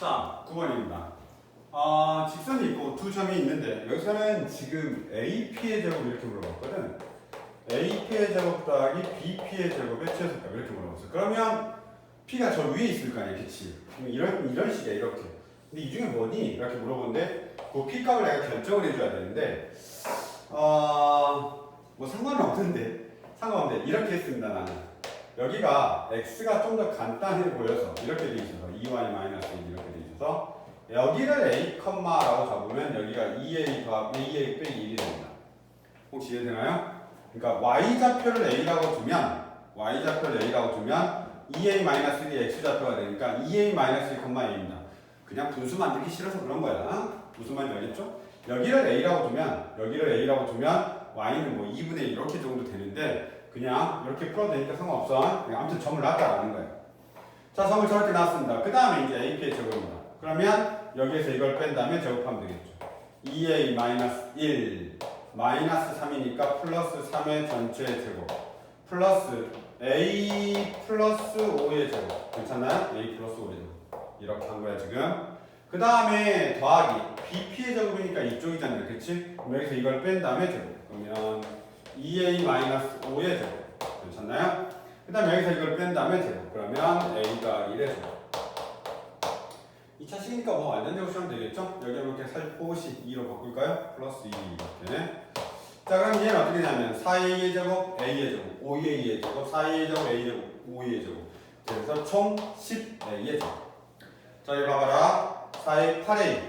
자, 9번입니다. 아, 직선이 있고 두 점이 있는데 여기서는 지금 AP의 제곱 이렇게 물어봤거든. AP의 제곱 더하기 BP의 제곱의 최소값 이렇게 물어봤어. 그러면 P가 저 위에 있을 거 아니야, 그치? 이런 이런 식이야, 이렇게. 근데 이 중에 뭐니? 이렇게 물어보는데 그 P 값을 내가 결정을 해줘야 되는데 어, 뭐 상관은 없는데 상관없는데 이렇게 했습니다, 나는. 여기가 x가 좀 더 간단해 보여서 이렇게 돼 있어서 2y 마이너스 1 이렇게 돼 있어서 여기를 a 컴마라고 잡으면 여기가 2a 더하기 2a 빼기 1이 됩니다. 혹시 이해되나요? 그러니까 y 좌표를 a라고 두면 y 좌표를 a라고 두면 2a 마이너스 1이 x 좌표가 되니까 2a 마이너스 1 컴마 a입니다. 그냥 분수 만들기 싫어서 그런 거야. 무슨 말인지 알겠죠? 여기를 a라고 두면 여기를 a라고 두면 y는 뭐 2분의 1 이렇게 정도 되는데 그냥 이렇게 풀어도 되니까 상관없어. 아무튼 점을 놨다라는 거예요. 자, 점을 저렇게 놨습니다. 그 다음에 이제 AP의 제곱입니다. 그러면 여기에서 이걸 뺀 다음에 제곱하면 되겠죠. 2A 마이너스 1 마이너스 3이니까 플러스 3의 전체 제곱 플러스 A 플러스 5의 제곱 괜찮나요? A 플러스 5의 제곱 이렇게 한 거야 지금 그 다음에 더하기 BP의 제곱이니까 이쪽이잖아요 그치? 그럼 여기서 이걸 뺀 다음에 제곱 그러면 2a 마이너스 5의 제곱. 괜찮나요? 그 다음에 여기서 이걸 뺀 다음에 제곱. 그러면 a가 1의 제곱. 2차 식이니까 뭐 완전 제곱시면 되겠죠? 여기 이렇게 살포시 2로 바꿀까요? 플러스 2 이렇게. 자 그럼 얘는 어떻게 되냐면 4a의 제곱 a의 제곱 5a의 제곱 4a의 제곱 a의 제곱 5a의 제곱. 그래서 총 10a의 제곱. 자 여기 봐봐라. 4a 8a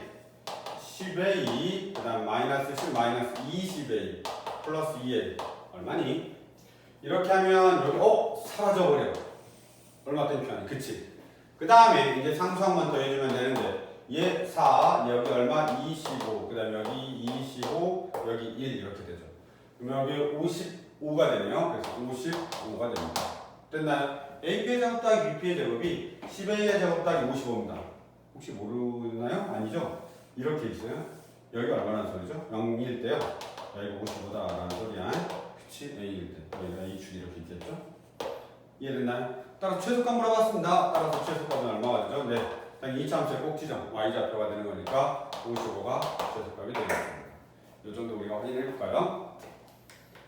10a 그 다음 마이너스 10 마이너스 20a 플러스 2a 얼마니? 이렇게 하면 여기 어? 사라져버려 얼마 된 표현이 그치? 그 다음에 이제 상수 한 번 더 해주면 되는데 얘 4, 여기 얼마? 25, 그 다음에 여기 25, 여기 1 이렇게 되죠 그럼 여기 55가 되네요 그래서 55가 됩니다 됐나요? AP의 제곱 더하기 BP의 제곱이 10A의 제곱 더하기 55입니다 혹시 모르나요? 아니죠? 이렇게 있어요 여기가 얼마나 소리죠? 0일 때요 여기가 55다 라는 소리야 그치? A일 때 여기가 A축이 이렇게 있겠죠? 이해됐나요? 따라서 최소값 물어봤습니다. 따라서 최소값은 얼마가 되죠? 네. 딱 이차함수의 꼭지점 y좌표가 되는 거니까 55가 최소값이 되겠습니다. 이 정도 우리가 확인해 볼까요?